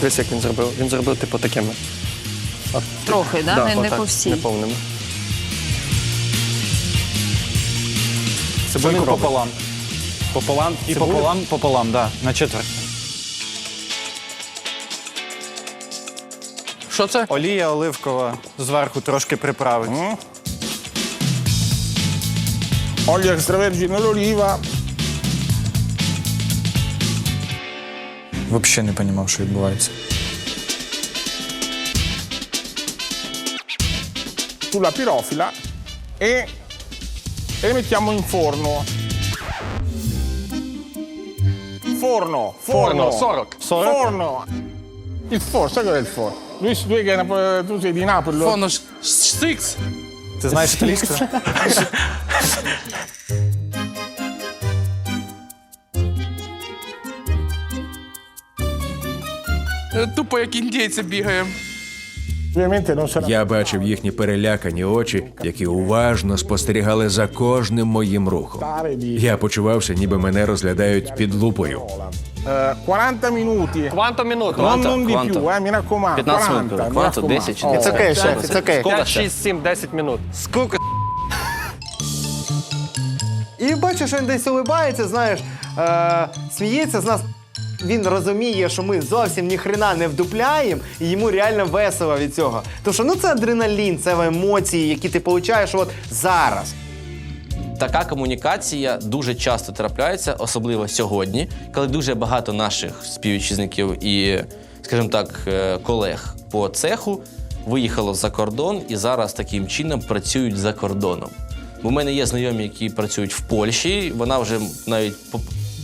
Дивись, як він зробив. Він зробив, типу, такими. От, Трохи, да? не, не отак, по всій. Не повними. Цибульку робить? пополам. Пополам і Цибулю? пополам, пополам, да, на четверть. Що це? Олія оливкова зверху трошки приправить. Olio extravergine d'oliva. Взагалі не розумів, що відбувається. sulla pirofila e, e mettiamo in forno. Forno, forno, Forno, 40. forno. Il forno, sai cos'è il forno? Lui, lui che è tu sei di Napoli, lo- Фоно ж стикс. Ти знаєш італійську? Тупо як індійці бігаємо. sarà Я бачив їхні перелякані очі, які уважно спостерігали за кожним моїм рухом. Я почувався, ніби мене розглядають під лупою. Eh, 40 minuti. Кванто минуту. Non, non di più, eh, mi raccomando. 15 40, минут. Кванто, 10 чи Oh, 10. It's okay, шеф, it's okay. 5, 6, 7, 10 минут. Скільки І бачиш, він десь улибається, знаєш, е, сміється з нас. Він розуміє, що ми зовсім ніхрена не вдупляємо, і йому реально весело від цього. Тому що ну це адреналін, це емоції, які ти получаєш от зараз. така комунікація дуже часто трапляється, особливо сьогодні, коли дуже багато наших співвітчизників і, скажімо так, е, колег по цеху виїхало за кордон і зараз таким чином працюють за кордоном. В мене є знайомі, які працюють в Польщі. Вона вже навіть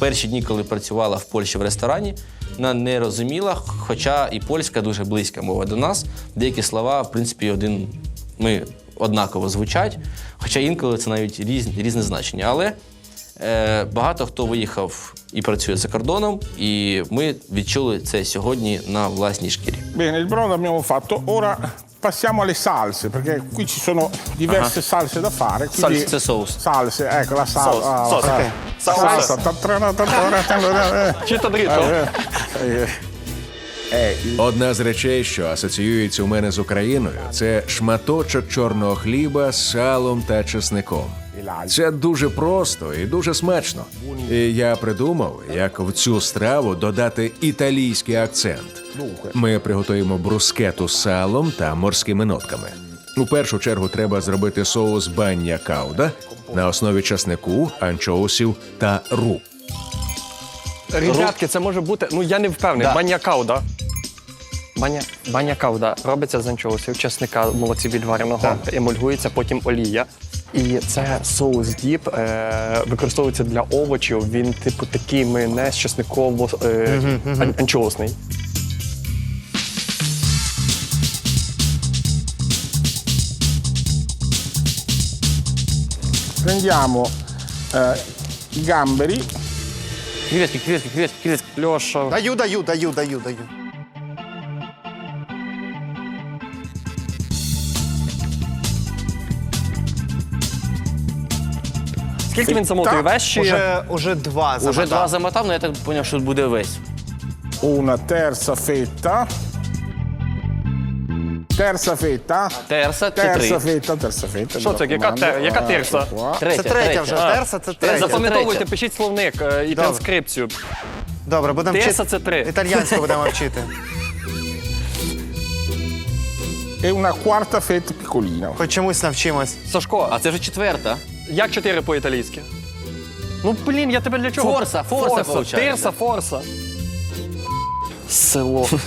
перші дні, коли працювала в Польщі в ресторані, вона не розуміла, хоча і польська дуже близька мова до нас. Деякі слова, в принципі, один ми однаково звучать, хоча інколи це навіть різ, різне значення. Але е, багато хто виїхав і працює за кордоном, і ми відчули це сьогодні на власній шкірі. Bene, il brodo abbiamo fatto. Ora passiamo alle salse, perché qui ci sono diverse salse da fare. quindi- Salse, sauce. Salse, ecco la sal- Sauce, ah, sauce, Okay. salsa. Salsa. Дріто. Eh, eh, il- Одна з речей, що асоціюється у мене з Україною, це шматочок чорного хліба з салом та чесником. Це дуже просто і дуже смачно. І я придумав, як в цю страву додати італійський акцент. Ми приготуємо брускету з салом та морськими нотками. У першу чергу треба зробити соус баня кауда на основі часнику, анчоусів та ру. Ребятки, це може бути. Ну я не впевнений. Да. Баня кауда. Баня, баня кауда робиться з анчоусів, чесника, молоці відвареного, емульгується, потім олія. І це соус діп е, використовується для овочів. Він, типу, такий майонез чесниково е, ан- анчоусний. Prendiamo eh, i gamberi. Креветки, креветки, креветки, креветки. Льоша. Даю, даю, даю, даю, даю. Скільки він замотує? Так, Весь чи Уже, уже два Уже замотав. два замотав, але я так зрозумів, що буде весь. Una terza fetta. Terza fetta. Терса це три. Terza fetta, terza fetta. Що це? Яка те- яка терса? Третя, Це третя вже, А. терса це третя. Запам'ятовуйте, пишіть словник е, і транскрипцію. Добре, будемо Терса вчити. це три. Італьянську будемо вчити. E una quarta fetta piccolina. Хоч чомусь навчимось. Сашко, А це вже четверта. Як чотири по-італійськи? Ну, блін, я тебе для чого? Форса, форса, получається. Тирса, форса. Село.